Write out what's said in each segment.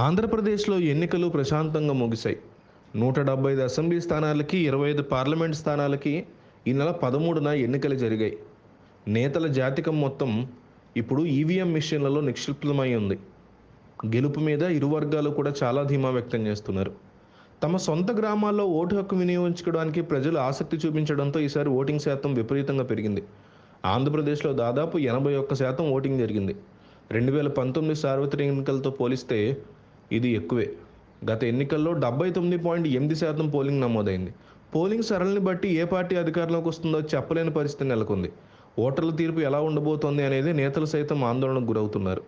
ఆంధ్రప్రదేశ్లో ఎన్నికలు ప్రశాంతంగా ముగిశాయి. నూట డెబ్బై ఐదు అసెంబ్లీ స్థానాలకి ఇరవై ఐదు పార్లమెంట్ స్థానాలకి ఈ నెల పదమూడున ఎన్నికలు జరిగాయి. నేతల జాతికం మొత్తం ఇప్పుడు ఈవీఎం మిషన్లలో నిక్షిప్తమై ఉంది గెలుపు మీద ఇరు వర్గాలు కూడా చాలా ధీమా వ్యక్తం చేస్తున్నారు. తమ సొంత గ్రామాల్లో ఓటు హక్కు వినియోగించుకోవడానికి ప్రజలు ఆసక్తి చూపించడంతో ఈసారి ఓటింగ్ శాతం విపరీతంగా పెరిగింది. ఆంధ్రప్రదేశ్లో దాదాపు ఎనభై ఒక్క శాతం ఓటింగ్ జరిగింది. రెండు వేల పంతొమ్మిది సార్వత్రిక ఎన్నికలతో పోలిస్తే ఇది ఎక్కువే. గత ఎన్నికల్లో డెబ్బై తొమ్మిది పాయింట్ ఎనిమిది శాతం పోలింగ్ నమోదైంది. పోలింగ్ సరళిని బట్టి ఏ పార్టీ అధికారంలోకి వస్తుందో చెప్పలేని పరిస్థితి నెలకొంది. ఓటర్ల తీర్పు ఎలా ఉండబోతోంది అనేది నేతలు సైతం ఆందోళనకు గురవుతున్నారు.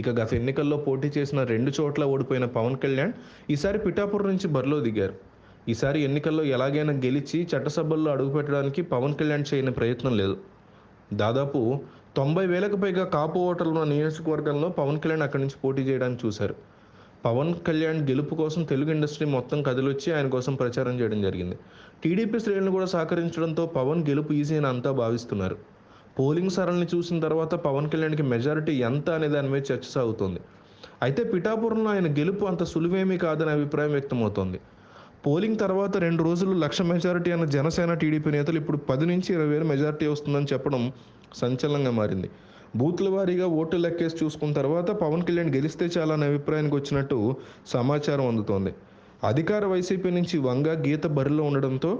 ఇక గత ఎన్నికల్లో పోటీ చేసిన రెండు చోట్ల ఓడిపోయిన పవన్ కళ్యాణ్ ఈసారి పిఠాపురం నుంచి బరిలో దిగారు. ఈసారి ఎన్నికల్లో ఎలాగైనా గెలిచి చట్టసభల్లో అడుగుపెట్టడానికి పవన్ కళ్యాణ్ చేయని ప్రయత్నం లేదు. దాదాపు తొంభై వేలకు పైగా కాపు ఓటర్లు ఉన్న నియోజకవర్గంలో పవన్ కళ్యాణ్ అక్కడి నుంచి పోటీ చేయడానికి చూశారు. పవన్ కళ్యాణ్ గెలుపు కోసం తెలుగు ఇండస్ట్రీ మొత్తం కదిలొచ్చి ఆయన కోసం ప్రచారం చేయడం జరిగింది. టీడీపీ శ్రేణులు కూడా సహకరించడంతో పవన్ గెలుపు ఈజీ అని అంతా భావిస్తున్నారు. పోలింగ్ సరళిని చూసిన తర్వాత పవన్ కళ్యాణ్కి మెజారిటీ ఎంత అనే దాని మీద చర్చ సాగుతోంది. అయితే పిఠాపురంలో ఆయన గెలుపు అంత సులువేమీ కాదనే అభిప్రాయం వ్యక్తమవుతోంది. పోలింగ్ తర్వాత రెండు రోజులు లక్ష మెజారిటీ అన్న జనసేన టీడీపీ నేతలు ఇప్పుడు పది నుంచి ఇరవై వేల మెజారిటీ వస్తుందని చెప్పడం సంచలనంగా మారింది. బూత్ల వారీగా ఓట్లు లెక్కేసి చూసుకున్న తర్వాత పవన్ కళ్యాణ్ గెలిస్తే చాలా అనే అభిప్రాయానికి వచ్చినట్టు సమాచారం అందుతోంది. అధికార వైసీపీ నుంచి వంగ గీత బరిలో ఉండడంతో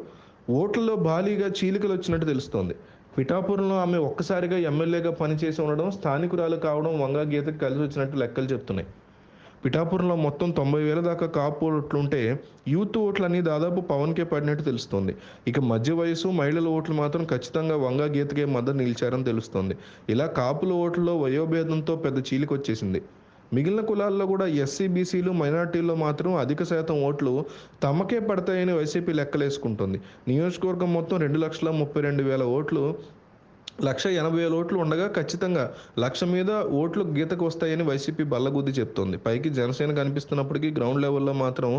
ఓట్లలో భారీగా చీలికలు వచ్చినట్టు తెలుస్తోంది. పిఠాపురంలో ఆమె ఒక్కసారిగా ఎమ్మెల్యేగా పనిచేసి ఉండడం స్థానికురాలు కావడం వంగ గీతకు కలిసి వచ్చినట్టు లెక్కలు చెప్తున్నాయి. పిఠాపురంలో మొత్తం తొంభై వేల దాకా కాపు ఓట్లుంటే యూత్ ఓట్లన్నీ దాదాపు పవన్కే పడినట్టు తెలుస్తోంది. ఇక మధ్య వయసు మహిళల ఓట్లు మాత్రం ఖచ్చితంగా వంగ గీతకే మద్దతు నిలిచారని తెలుస్తోంది. ఇలా కాపుల ఓట్లలో వయోభేదంతో పెద్ద చీలికొచ్చేసింది. మిగిలిన కులాల్లో కూడా ఎస్సీ బీసీలు మైనార్టీల్లో మాత్రం అధిక శాతం ఓట్లు తమకే పడతాయని వైసీపీ లెక్కలేసుకుంటుంది. నియోజకవర్గం మొత్తం రెండు లక్షల ముప్పై రెండు వేల ఓట్లు లక్ష ఎనభై వేల ఓట్లు ఉండగా ఖచ్చితంగా లక్ష మీద ఓట్లు గీతకు వస్తాయని వైసీపీ బల్లగుద్ది చెప్తోంది. పైకి జనసేన కనిపిస్తున్నప్పటికీ గ్రౌండ్ లెవెల్లో మాత్రం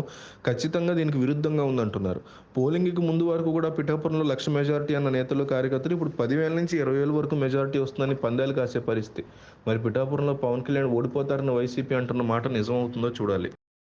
ఖచ్చితంగా దీనికి విరుద్ధంగా ఉందంటున్నారు. పోలింగ్కి ముందు వరకు కూడా పిఠాపురంలో లక్ష మెజారిటీ అన్న నేతలు కార్యకర్తలు ఇప్పుడు పదివేల నుంచి ఇరవై వేల వరకు మెజారిటీ వస్తుందని పందాలు కాసే పరిస్థితి. మరి పిఠాపురంలో పవన్ కళ్యాణ్ ఓడిపోతారన్న వైసీపీ అంటున్న మాట నిజమవుతుందో చూడాలి.